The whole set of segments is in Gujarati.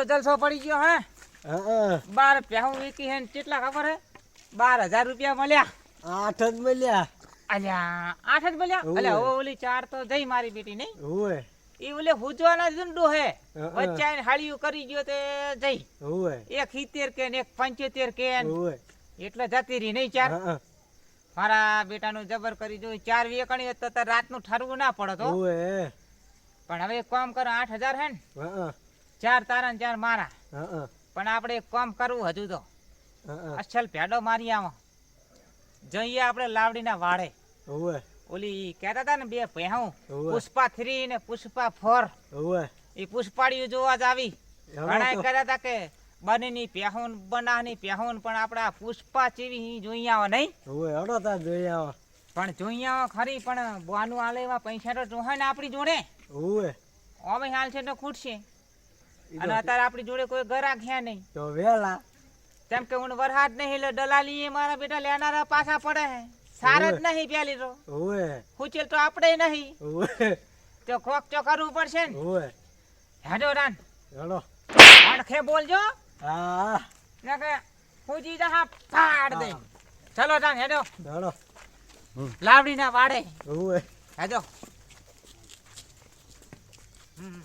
હાચો જલસો પડી ગયો હે. બાર હું વીકી હે કેટલા ખબર હે? બાર હજાર રૂપિયા મળ્યા. આઠ જ મળ્યા. અલ્યા આઠ જ મળ્યા? અલ્યા હવે ઓલી ચાર તો જઈ મારી બેટી નહીં હોય એ ઓલે હુજવાના જુંડો હે. વચ્ચે હાળિયું કરી ગયો તે જઈ. હોય એક સિત્તેર કે એક પંચોતેર કે ને એટલે જતી રહી નહીં ચાર. મારા મારા બેટાનું જબર કરી જોઈ ચાર વેકણી તો રાત રાતનું ઠરવું ના પડે તો પણ હવે એક કામ કરો આઠ હજાર હે ને ચાર તારા ચાર મારા. પણ આપણે એક કામ કરવું હજુ તો. અચ્છલ અસલ ભેડો મારી આવો. જઈએ આપણે લાવડીના વાડે. ઓલી કહેતા હતા ને બે ભેહું. પુષ્પા થ્રી ને પુષ્પા ફોર. એ પુષ્પાડીઓ જોવા જ આવી. ઘણા કહેતા હતા કે બંનેની પહેવું બનાની પહેવું પણ આપણા પુષ્પા ચીવી જોઈ આવો નહીં. જોઈ આવો. પણ જોઈ આવો ખરી પણ બોનું આલે એવા પૈસા તો જોહે ને આપણી જોડે. ઓવે અમે હાલ છે તો ખૂટશે. અને અત્યારે આપણી જોડે કોઈ ગરાક છે નહીં. તો વેલા. કેમ કે હું વરસાદ નહીં એટલે દલાલી એ મારા બેટા લેનારા પાછા પડે હે. સાર જ નહીં પેલી તો. ઓએ હુચેલ તો આપણે નહીં. ઓએ તો કોક તો કરવું પડશે ને. ઓએ હેડો રાન. હેડો. અડખે બોલજો. હા. ના કે હુજી જહા ફાડ દે. ચલો રાન હેડો. હેડો. લાવડીના વાડે. ઓએ હેડો. હમ.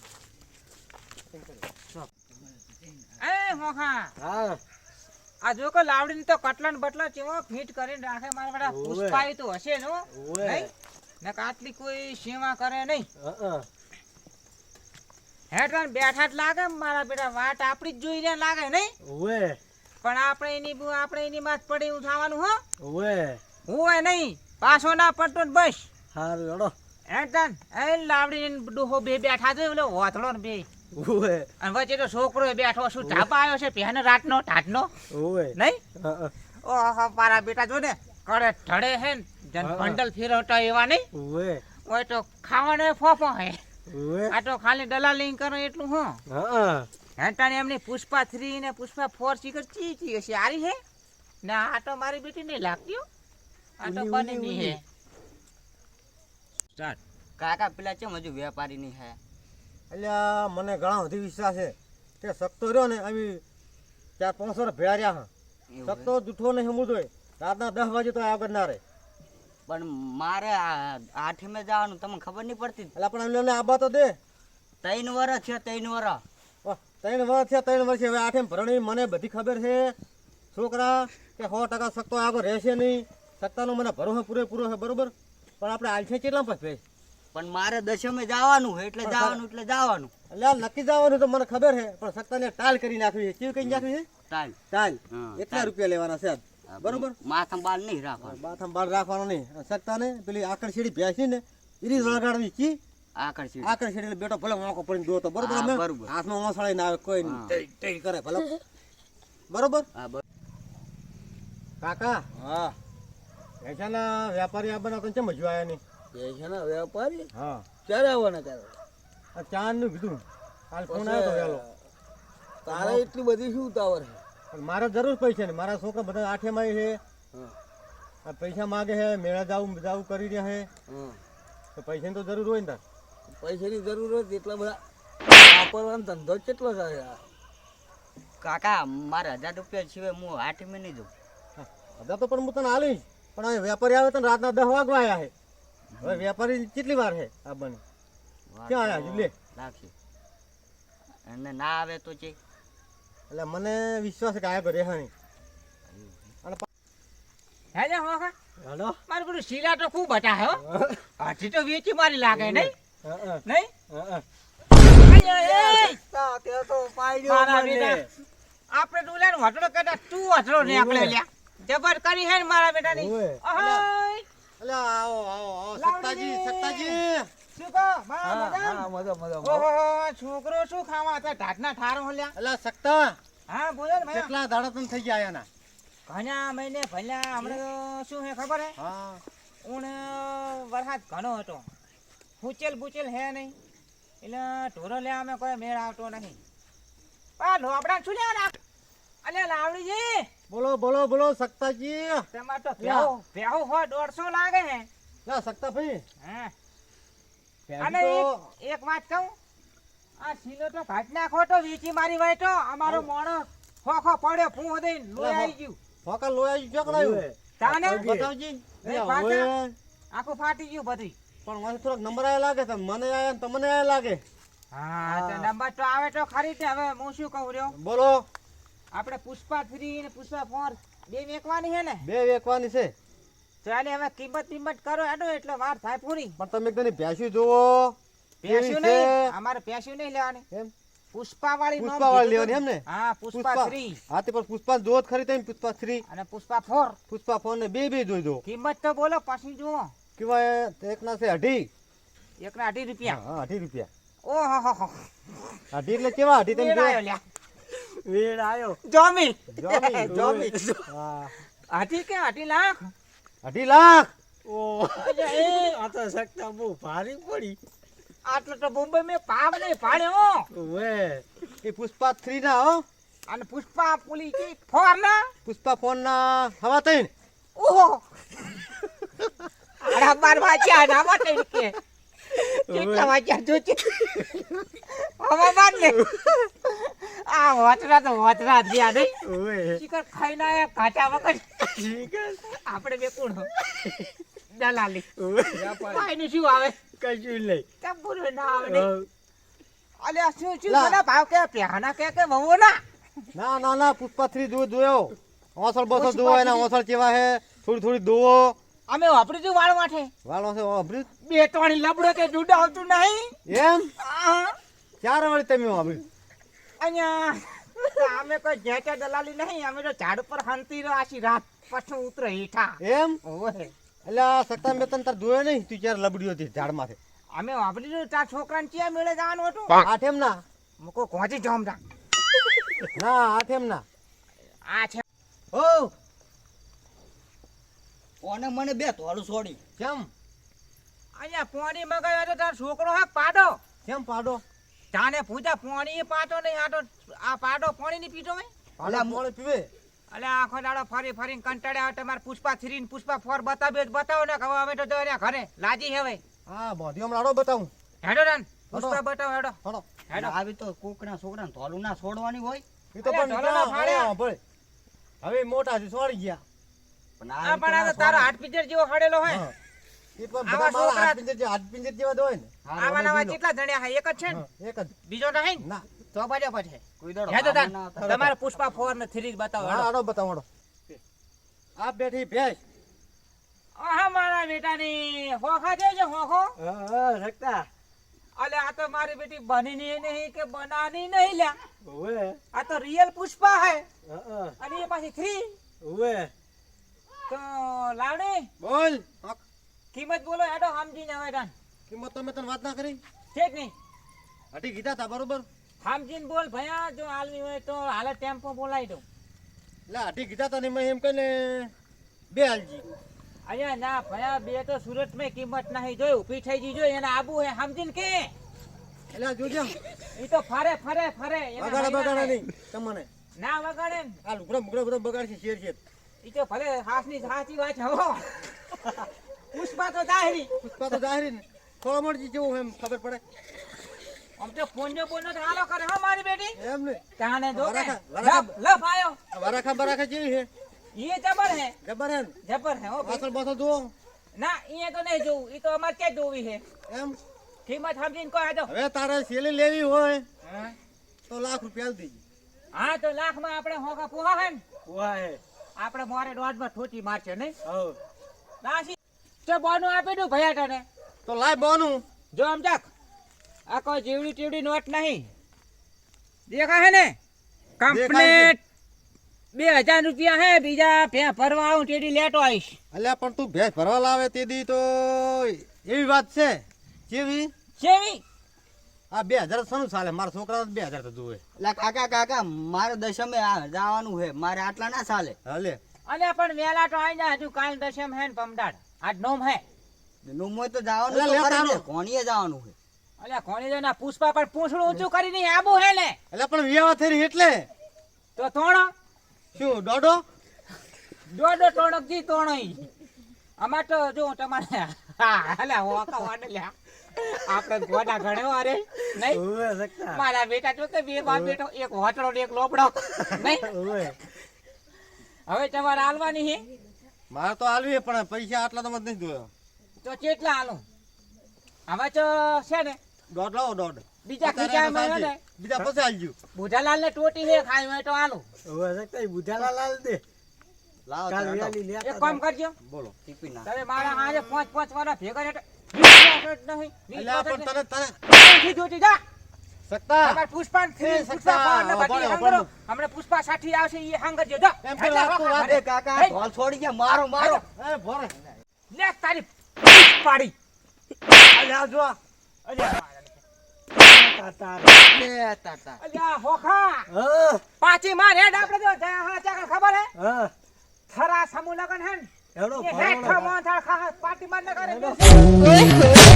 એ મોખા હા. આ જો કે લાવડી તો કટલન બટલા ચેવો ફીટ કરીને રાખે મારા બેટા ઓવે. તો હશે નો નહીં? ને આટલી કોઈ સેવા કરે નહીં. હા હેઠળ બેઠા જ લાગે મારા બેટા વાટ આપડી જ જોઈ રહ્યા લાગે નહીં? પણ આપણે એની આપણે એની માથ પડી ઉઠાવાનું હો? હું નહીં. પાછો ના પડતો ને બસ. હારું હેઠળ એ લાવડી ડોહો બે બેઠા જોઈ ઓલો હોથળો ને બે. હોવે અને વચ્ચે તો છોકરો બેઠો શું ધાબા આવ્યો છે? પહેને રાતનો ટાટનો ઓય નહીં? ઓહો મારા બેટા જો ને કડે ઠડે હે ને જન હા. ફેરવતા એવા નહીં? ઓય ઓય તો ખાવાનો ફોફો હે. ઓય આ તો ખાલી દલાલી કરો એટલું હો. હા હેટાણી એમની પુષ્પા થ્રી ને પુષ્પા ફોર શીખર ચી ચી હશે. આરી હે? ના આ તો મારી બેટી નહીં લાગતી આ તો બની ઉલી, ની હે. કાકા પેલા ચમ હજુ વેપારી ની હે? અલ્યા મને ઘણા બધી વિશ્વાસ છે કે સત્તો રહ્યો ને આવી ચાર પાંચસો ભેળા રહ્યા હા. સત્તો જૂઠો નહીં સમજતો રાતના દસ વાગે તો આગળ ના રહે. પણ મારે આ આઠમે જવાનું તમને ખબર નહીં પડતી? એટલે પણ એમને આબા તો દે. ત્રણ વર્ષ છે ત્રણ વર્ષ. ત્રણ વર્ષ છે ત્રણ વર્ષ હવે આઠેમ ભરણી મને બધી ખબર છે. છોકરા કે સો ટકા સત્તો આગળ રહેશે નહીં. સત્તાનો મને ભરોસો પૂરેપૂરો છે બરોબર? પણ આપણે આલ છે કેટલા પછી? પણ મારે દશમે જવાનું હોય એટલે જવાનું એટલે જવાનું. એટલે નક્કી જવાનું તો મને ખબર છે પણ સત્તાને ટાલ કરી નાખવી છે. કેવી કઈ નાખવી છે? ટાલ. ટાલ. એટલા રૂપિયા લેવાના છે બરોબર. માથમ બાલ નહીં રાખવાનું. માથમ બાલ રાખવાનો નહીં. સત્તાને પેલી આકડ શેડી ભેંસી ને એરી વળગાડવી કી? સીડી. આકડ શેડી એટલે બેટો ભલે વાંકો પડીને દો તો બરોબર અમે હાથમાં મસાળી ના આવે કોઈ નહીં. કરે ભલે. બરોબર? હા કાકા હા. ભેંસાના વેપારી આ બનાવતા કેમ હજુ આવ્યા નહીં? પૈસાના વેપારી હા. ક્યારે આવવાના ત્યારે આ ચાંદનું કીધું. કાલ ફોન આવ્યો તો તારે એટલી બધી શું ઉતાવળ છે? પણ મારે જરૂર પૈસા ને મારા છોકરા બધા આઠે માં છે. પૈસા માગે છે મેળા જાવું જાવું કરી રહ્યા છે. હા. તો પૈસાની તો જરૂર હોય ને તાર. પૈસાની જરૂર હોય એટલા બધા વાપરવાનો ધંધો કેટલો થાય કાકા મારે હજાર રૂપિયા સિવાય હું આઠમે નહીં જઉં. હજાર તો પણ હું તને હાલીશ પણ વેપારી આવે તો રાતના દસ વાગવા આવ્યા છે. હવે વેપારી કેટલી વાર છે આ બને? ક્યાં આવ્યા હજુ લે રાખી. અને ના આવે તો જે એટલે મને વિશ્વાસ કે આયા ઘરે હા નહીં હે જા મોખા હાલો. મારું પેલું શીલા તો ખૂબ હતા હો. હાથી તો વેચી મારી લાગે નહીં? હા, હા, નહીં? હા, હા. અయ్యో, એ! તે તો પાડ્યો મારા બેટા આપણે તો ઓલાનો હટડો કરતા તું હટડો ને આપણે લ્યા. જબર કરી હે ને મારા બેટાની. અહોય! અલે આવો આવો. સત્તાજી સત્તાજી. શું કહો? હા હા મજા મજા ઓહો છોકરો શું ખાવા હતા? ઢાટના ઠારો હલ્યા. અલે સત્તા હા બોલો ને કેટલા દાડા તને થઈ ગયા આયાના ઘણા મહિને ભલ્યા હમણાં તો શું હે ખબર હે? હા. ઉણ વરસાદ ઘણો હતો. ફૂચેલ બુચેલ હે નહીં. એટલે ઢોરો લેવા અમે કોઈ મેળ આવતો નહીં. આ ઢોપડા શું લેવા અલે લાવડીજી. બોલો બોલો બોલો સત્તાજી તમાર તો ભેહો ભેહો હો દોઢસો લાગે હે. લા સકતા ભાઈ. હા? અને એક વાત કહું? આ સીનો તો ઘાટ નાખો તો વીચી મારી વાય અમારો મોણો ખોખો પડ્યો ફૂ દઈને લોહી આવી ગયું. ફોકા લોયા ચોકડાયું. તાને? બતાવજી. આખું ફાટી ગયું બધી પણ મને થોડોક નંબર આયા લાગે છે. મને આયા ને તમને આયા લાગે. હા તો નંબર તો આવે તો ખરી છે હવે હું શું કહું રહ્યો? બોલો. આપણે પુષ્પા થ્રી ને પુષ્પા ફોર. બે વેકવાની છે ને? બે વેકવાની છે. ચાલે હવે કિંમત કિંમત કરો એનો એટલે વાર થાય પૂરી. પણ તમે એકદમ ભેંસું જુઓ. પેસ્યું નહીં. અમારે પેસ્યું નહીં લેવાની. એમ? પુષ્પા વાળી પુષ્પા વાળી લેવાની એમ ને? હા પુષ્પા થ્રી. હા તે પણ પુષ્પા જોવો જ ખરી તમે પુષ્પા થ્રી. અને પુષ્પા ફોર. પુષ્પા ફોન ને બે બે જોઈ દો કિંમત તો બોલો પછી જુઓ. કેવા એક ના છે અઢી. એક ના અઢી રૂપિયા. હા અઢી રૂપિયા. ઓહો. હો અઢી એટલે કેવા અઢી તમે મેળાયો વેડ આવ્યો જોમી. જોમી. જોમી. હા. અઢી કે અઢી લાખ? અઢી લાખ. ઓ. એ. આ તો સકતા બહુ ભારી પડી. આટલો તો મુંબઈ મેં પાપ નહીં પાડ્યો વે એ પુષ્પા થ્રી ના હો. અને પુષ્પા પુલી કે ફોર ના? પુષ્પા ફોર ના હવા ત્રણ ઓહો. આડા બાર વાચ્યા ના માટે કે. કેટલા વાચ્યા જોજે. હવા બાર ને. આ હોતરા તો હોતરા રહ્યા નહીં. ચિકન ખાઈને આયા કાચા વગર. આપણે બે કોણ દલાલી. કાંઈ શું આવે? કશું નહીં. ચંપુરો ના આવે અલે. શું શું મને ભાવ કે પ્યાના કે કે મમો ના ના ના ના પુષ્પા દૂધ જોયો ઓસળ બોસળ પુષ્પા જોવો એના? ઓસળ કેવા હે? થોડી થોડી દોવો. અમે વાપરી તું વાળ માથે વાળો છે વાપર્યું બે ત્રણ લબડો કે ડૂડા આવતું નહીં. એમ? આ, ચાર વાળી તમે વાપર્યું અહીંયા અમે કોઈ જેટા દલાલી નહીં અમે તો ઝાડ ઉપર હંતી રહ્યો આશી રાત પછી ઉતરે હેઠા એમ? ઓહે એટલે આ સત્તા મેં તાર જોયો નહીં? તું ક્યારે લબડ્યો હતી ઝાડમાંથી અમે વાપરી રહ્યું તાર છોકરાને ક્યાં મેળે જવાનું હતું? આઠ એમ ના મૂકો કોચી જમતા ના આઠ એમ ના આ છે. ઓ! કોને મને બે તોડું છોડી? કેમ? અહીંયા પોણી મગાવ્યો તો તાર છોકરો હા પાડો. કેમ પાડો? તાને પૂજા પોણી પાટો નહીં આ તો આ પાડો પોણી ની પીટો મેં પાડો પોણી પીવે. અલે આખો દાડો ફરી ફરીને કંટાળ્યા તમારે પુષ્પા થ્રી ને પુષ્પા ફોર બતાવ્યો બતાવો ને હવે અમે તો જો ઘરે લાજી હે ભાઈ હા બોધી હમણાં બતાવું. હેડો રન પુષ્પા બતાવો હેડો. હેડો. હેડો આવી તો કોકના છોકરાને ધોલું ના છોડવાની હોય. એ તો પણ. હવે મોટા છે છોડી ગયા. પણ આ પણ આ તારો હાથ પિંજર જેવો હડેલો હોય. એ પણ આવા બધા મારા છોકરા- હાથ પિંજર જે- હાથ પિંજર જેવા હોય ને આવા નવા કેટલા જણ્યા હે એક જ છે ને? એક જ. બીજો નહીં ને? તો પાડ્યો પછી કોઈ દાડો તાન. આવતા. તમારે પુષ્પા ફોર ને થ્રી જ બતાવો હા આડો બતાવો આડો આ બેઠી ભેંસ. આહા મારા બેટાની. હોખા છે જે હોખો? હા હા અલે આ તો મારી બેટી બનીની નહીં કે બનાની નહીં લ્યા. ઓએ આ તો રિયલ પુષ્પા હે. હા અને એ પાછી થ્રી ઓએ તો લાવણી બોલ. કિંમત બોલો હેડો સમજીને હવે તાન. કિંમત તમે તને વાત ના કરી. ઠીક નહીં. હટી કીધા તા બરોબર? સમજીને બોલ ભયા જો હાલની હોય તો હાલે ટેમ્પો બોલાવી દઉં. એટલે હટી કીધા તને ને મેં એમ કહીને બે હાલજી. અહીંયા ના ભયા બે તો સુરતમાં કિંમત નહીં જોઈ ઊભી થઈ જઈ જોઈ એને આબુ હે સમજીને કે? એટલે જોજો એ તો ફરે ફરે ફરે એને બગાડા નહીં. તમને. ના વગાડે આ લુગડા મુગડા બધા બગાડશે શેર શેર. ઈ તો ભલે હાસની સાચી વાત છે હો. પુષ્પા તો જાહેરી. પુષ્પા તો જાહેરી ને. થોડો મળજી જેવું એમ ખબર પડે. આમ તો પોંજો પોંજો તો હાલો કરે હા મારી બેટી? એમ ને તાને જો કે. લફ લફ આયો. વરાખા બરાખા જેવી હે ઈ જબર હે જબર હે જબર હે ઓ. પાછળ પાછળ જુઓ. ના ઈ તો નહીં જોવું ઈ તો અમારે ક્યાં જોવી હે એમ? કિંમત સમજીને કહો તો હવે તારે સેલી લેવી હોય તો લાખ રૂપિયા દેજે. હા તો લાખમાં આપણે હોકા પોહા હે ને? હે. આપણે મોરે દોઢમાં ઠોટી મારશે નહીં? હવ. દાસી તો બોનું આપી દઉં ભૈયા તને તો લાય બોનું. જો આમ જાક. આ કોઈ જીવડી ટીવડી નોટ નહીં. દેખા હે ને કમ્પ્લેટ. બે હજાર રૂપિયા હે બીજા ભે ભરવા આવું તેડી લેટો આવીશ. અલ્યા પણ તું ભેંસ ભરવા લાવે તે તો એવી વાત છે. કેવી સેવી આ બે હજાર શું ચાલે? મારા છોકરા બે હજાર તો જોવે. એટલે કાકા કાકા મારે દશમે આ જવાનું છે. મારે આટલા ના ચાલે. હલે. અલ્યા પણ વેલા તો આઈ જા હજુ કાલ દશમ હે ને પમદાડ આજ નોમ હે. તો જવાનું એટલે તો ખરું લેતા ને આવો. કોણીએ જવાનું છે. અલ્યા કોણી જો ના પુષ્પા પણ પૂંછડું ઊંચું કરીને આબુ હે ને? એટલે પણ વિવાહ થઈ એટલે? તો તોણો? શું ડોડો ડોડો ટોણક જી તોણોઈ અમાર તો જો તમારે હા અલ્યા હોકા વાડે લ્યા. આપણે ગોડા ઘણો અરે નહીં? મારા બેટા જો કે બે બાપ બેટો એક હોટલો ને એક લોબડો નહીં? હવે તમારે હાલવાની હે? મારે તો આલવી પણ પૈસા આટલા તો મત નહીં જોયો. તો કેટલા હાલું? હવે તો છે ને દોઢ લાવો દોઢ. બીજા ખીચા ખીચામાં ને. બીજા પછી આલજો. બુધાલાલ ને ટોટી હે ખાઈ હોય તો હાલો હવે સકતા ઈ બુધાલા લાલ દે. લાવો કાલ વેલી લે એક કામ કરજો. બોલો ટીપી ના તમે મારા હાજે પાંચ પાંચ વાળા ભેગા રહેતા. નહીં વીસ એટલે આ વર્ષ પણ તને તને. જોતી જા. સત્તા પુષ્પા હાંગરો. હમણાં સાથી આવશે એ હાંગરજો જો એમ પેલા આખું વાત કાકા ઢોલ છોડી ગયા. મારો મારો. એ ભોરે લે તારી પાડી અલ્યા જો અલ્યા તાતા લે તાતા અલ્યા હોખા. હા. પાછી માર હેડ આપણે જો. જા હા ચાકર ખબર હે? હા. થરા સમૂહ લગન હે ને પાટી માર ન કરે